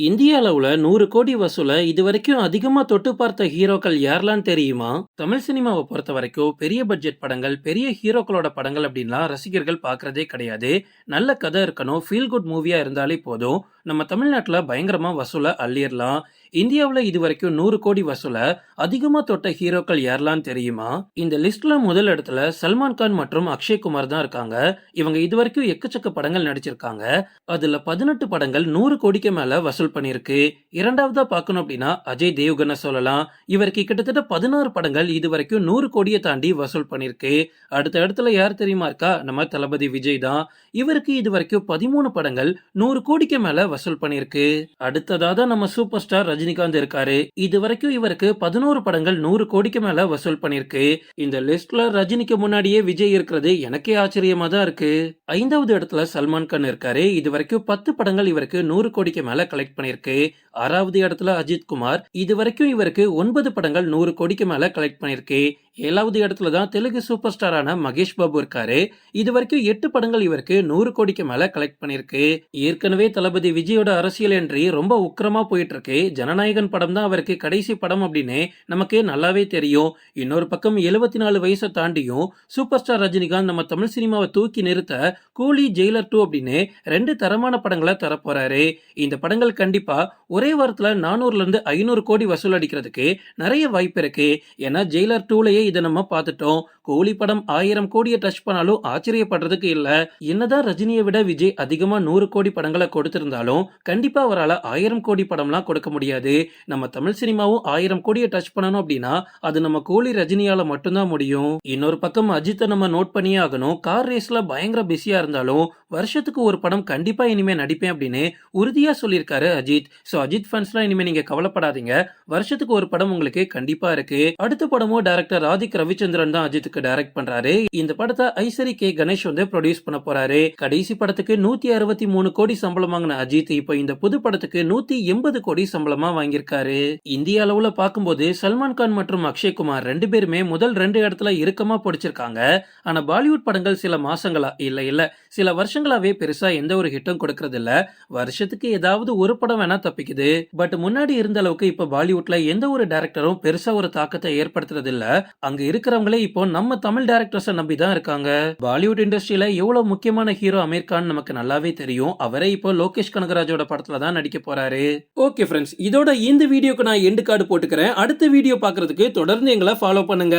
இந்திய அளவுல நூறு கோடி வசூல இதுவரைக்கும் அதிகமா தொட்டு பார்த்த ஹீரோக்கள் யாரெல்லாம் தெரியுமா? தமிழ் சினிமாவை பொறுத்த வரைக்கும் பெரிய பட்ஜெட் படங்கள், பெரிய ஹீரோக்களோட படங்கள் அப்படின்லாம் ரசிகர்கள் பார்க்கறதே கிடையாது. நல்ல கதை இருக்கணும், ஃபீல் குட் மூவியா இருந்தாலே போதும். நம்ம தமிழ்நாட்டுல பயங்கரமா வசூல அள்ளிடலாம் இந்தியாவுல இதுவரைக்கும் நூறு கோடி வசூல அதிகமா தொட்ட ஹீரோக்கள் யாரெல்லாம் தெரியுமா? இந்த லிஸ்ட்ல முதல் இடத்துல சல்மான் கான் மற்றும் அக்ஷய் குமார் தான் இருக்காங்க. இவங்க இதுவரைக்கும் எக்கச்சக்க படங்கள் நடிச்சிருக்காங்க. அதுல 18 படங்கள் நூறு கோடிக்கு மேல வசூல் பண்ணியிருக்கு. இரண்டாவதா பார்க்கணும் அப்படின்னா அஜய் தேவ்கன சொல்லலாம். இவருக்கு கிட்டத்தட்ட 16 படங்கள் இதுவரைக்கும் நூறு கோடியை தாண்டி வசூல் பண்ணியிருக்கு. அடுத்த இடத்துல யார் தெரியுமா இருக்கா? நம்ம தளபதி விஜய் தான். இவருக்கு இதுவரைக்கும் 13 படங்கள் நூறு கோடிக்கு மேல வசூல் பண்ணியிருக்கு. அடுத்ததா தான் நம்ம சூப்பர் ஸ்டார் ரஜினிகாந்த் இருக்காரு. இதுவரைக்கும் இவருக்கு 11 படங்கள் நூறு கோடிக்கு மேல வசூல் பண்ணியிருக்கு. இந்த லிஸ்ட்ல ரஜினிக்கு முன்னாடியே விஜய் இருக்கிறது எனக்கே ஆச்சரியமா தான் இருக்கு. ஐந்தாவது இடத்துல சல்மான் கான் இருக்காரு. இதுவரைக்கும் 10 படங்கள் இவருக்கு நூறு கோடிக்கு மேல கலெக்ட் பண்ணியிருக்கு. ஆறாவது இடத்துல அஜித் குமார். இதுவரைக்கும் இவருக்கு ஒன்பது படங்கள் நூறு கோடிக்கு மேல கலெக்ட் பண்ணியிருக்கு. ஏழாவது இடத்துல தான் தெலுங்கு சூப்பர் ஸ்டாரான மகேஷ் பாபு இருக்காரு. இதுவரைக்கும் 8 படங்கள் இவருக்கு நூறு கோடிக்கு மேல கலெக்ட் பண்ணியிருக்கு. ஏற்கனவே தளபதி விஜயோட அரசியல் என்றி ரொம்ப உக்கிரமா போயிட்டு இருக்கு. ஜனநாயகன் படம் தான் அவருக்கு கடைசி படம் அப்படின்னு நமக்கு நல்லாவே தெரியும். இன்னொரு பக்கம் 74 வயசை தாண்டியும் சூப்பர் ஸ்டார் ரஜினிகாந்த் நம்ம தமிழ் சினிமாவை தூக்கி நிறுத்த கூலி, ஜெயிலர் டூ அப்படின்னு ரெண்டு தரமான படங்களை தரப்போறாரு. இந்த படங்கள் கண்டிப்பா ஒரே வாரத்துல 400ல இருந்து ஐநூறு கோடி வசூல் அடிக்கிறதுக்கு நிறைய வாய்ப்பு இருக்கு. ஏன்னா ஜெயிலர் டூலயே இதை நம்ம பார்த்துட்டோம். கூலி படம் ஆயிரம் கோடியை டச் பண்ணாலும் ஆச்சரியப்படுறதுக்கு இல்ல. என்னதான் ரஜினியை விட விஜய் அதிகமா நூறு கோடி படங்களை கொடுத்திருந்தாலும் கண்டிப்பா அவரால ஆயிரம் கோடி படம்லாம் கொடுக்க முடியாது. நம்ம தமிழ் சினிமாவும் ஆயிரம் கோடியை டச் பண்ணணும் அப்படின்னா அது நம்ம கூலி ரஜினியால மட்டும்தான் முடியும். இன்னொரு பக்கம் அஜித்தை நம்ம நோட் பண்ணியே ஆகணும். கார் ரேஸ்ல பயங்கர பிஸியா இருந்தாலும் வருஷத்துக்கு ஒரு படம் கண்டிப்பா இனிமே நடிப்பேன் அப்படின்னு உறுதியா சொல்லியிருக்காரு அஜித். சோ அஜித் ஃபேன்ஸ்லாம் இனிமே நீங்க கவலைப்படாதீங்க. வருஷத்துக்கு ஒரு படம் உங்களுக்கு கண்டிப்பா இருக்கு. அடுத்த படமும் டைரக்டர் ராதிக் ரவிச்சந்திரன் தான் அஜித்துக்கு டைரக்ட் பண்றாரு. இந்த படத்தை ஐசரி கே கணேஷ் வந்து ப்ரொடியூஸ் பண்ண போறாரு. கடைசி படத்துக்கு 163 கோடி சம்பளம் வாங்கின அஜித் இப்போ இந்த புது படத்துக்கு 180 கோடி சம்பளமா வாங்கியிருக்காரு. இந்திய அளவுல பார்க்கும்போது சல்மான் கான் மற்றும் அக்ஷய் குமார் ரெண்டு பேருமே முதல் ரெண்டு இடத்துல இறுக்கமா பிடிச்சிருக்காங்க. ஆனா பாலிவுட் படங்கள் சில மாசங்களா இல்ல இல்ல சில வருஷங்களாவே பெருசா எந்த ஒரு ஹிட்டும் கொடுக்கறது இல்ல. வருஷத்துக்கு ஏதாவது ஒரு படம் வேணா தப்பிக்குது. பட் முன்னாடி இருந்த அளவுக்கு இப்ப பாலிவுட்ல எந்த ஒரு டைரக்டரும் பெருசா ஒரு தாக்கத்தை ஏற்படுத்துறது இல்ல. அங்க இருக்கிறவங்களே இப்போ நம்ம தமிழ் டேரக்டர்ஸை நம்பி தான் இருக்காங்க. பாலிவுட் இண்டஸ்ட்ரியில எவ்வளவு முக்கியமான ஹீரோ அமீர் கான் நமக்கு நல்லாவே தெரியும். அவரே இப்போ லோகேஷ் கனகராஜோட படத்துல தான் நடிக்க போறாரு. ஓகே ஃப்ரெண்ட்ஸ் இதோட இந்த வீடியோக்கு நான் எண்டு கார்டு போட்டுக்கிறேன். அடுத்த வீடியோ பார்க்கறதுக்கு தொடர்ந்து எங்களை ஃபாலோ பண்ணுங்க.